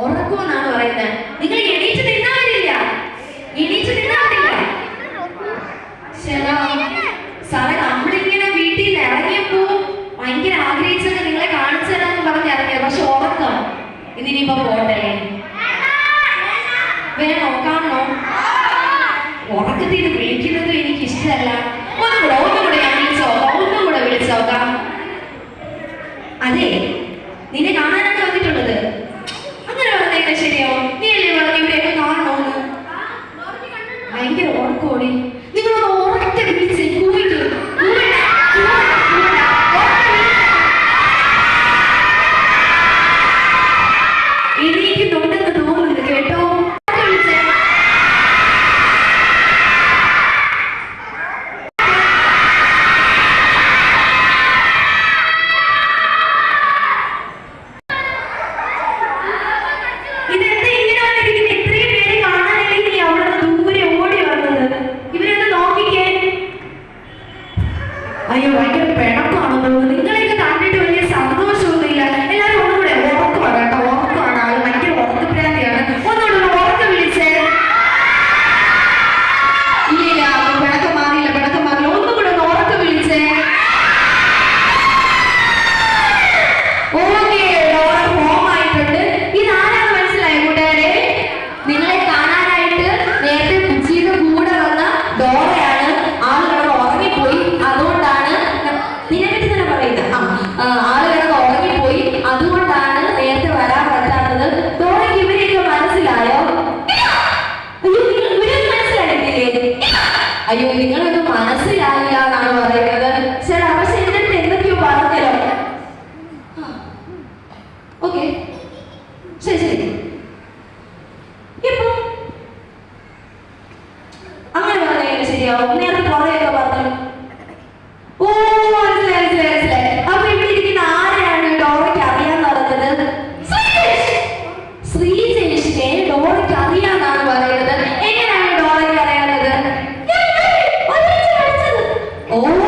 ഉറക്കും എന്നാണ് പറയുന്നത്. നിങ്ങൾ എണീറ്റ് നിന്നാ വരില്ല. എണീറ്റ് നിന്നാ വരില്ല. സാറേ നമ്മളിങ്ങനെ വീട്ടിൽ നിന്ന് ഇറങ്ങിയപ്പോ ഭയങ്കര ആഗ്രഹിച്ചൊക്കെ നിങ്ങളെ കാണിച്ചു തരാന്ന് പറഞ്ഞ് ഇറങ്ങിയത്. പക്ഷെ ഉറക്കം. ഇതിനിപ്പോ പോട്ടെ. വേണോ കാണണോ ഉറക്കത്തിന് വിളിക്കുന്നത് എനിക്ക് ഇഷ്ടമല്ല ഒന്നുകൂടെ ഒന്നുകൂടെ ഞാൻ വിളിച്ചോ? ഒന്നുകൂടെ വിളിച്ചോക്കാം അതെ. করে അയ്യോ നിങ്ങളത് മനസ്സിലായില്ല എന്നാണ് പറയുന്നത്. ചേട്ടാ പക്ഷെ എന്നിട്ട് എന്തൊക്കെയോ പറഞ്ഞല്ലോ. ശരി ശരി. Oh.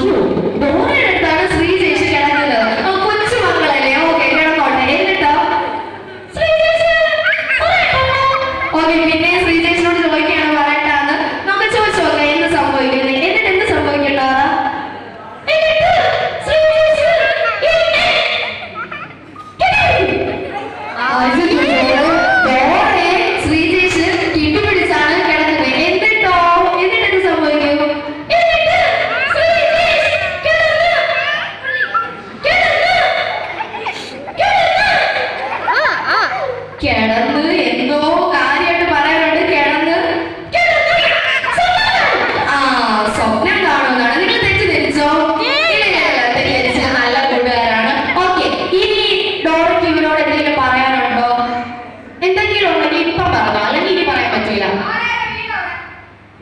you the one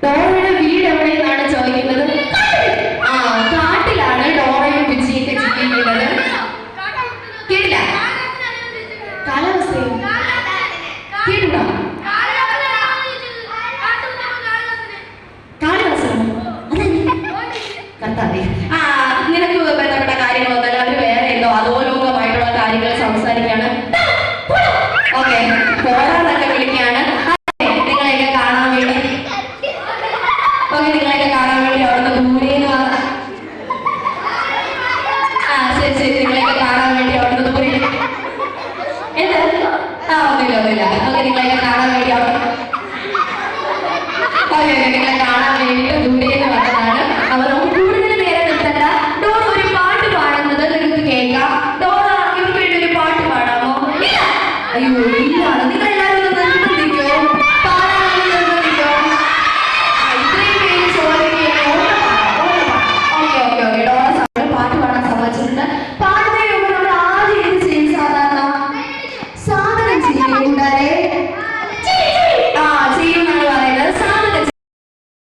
ഡോറയുടെ വീട് എവിടെയെന്നാണ് ചോദിക്കുന്നത്? ആ കാട്ടിലാണ് ഡോറയും പിച്ചിയൊക്കെ ജീവിക്കുന്നത് കേട്ടില്ല? കാലാവസ്ഥയോ? കേട്ടോ കാണാൻ വേണ്ടി ദൂരെ നിന്ന് വന്നത്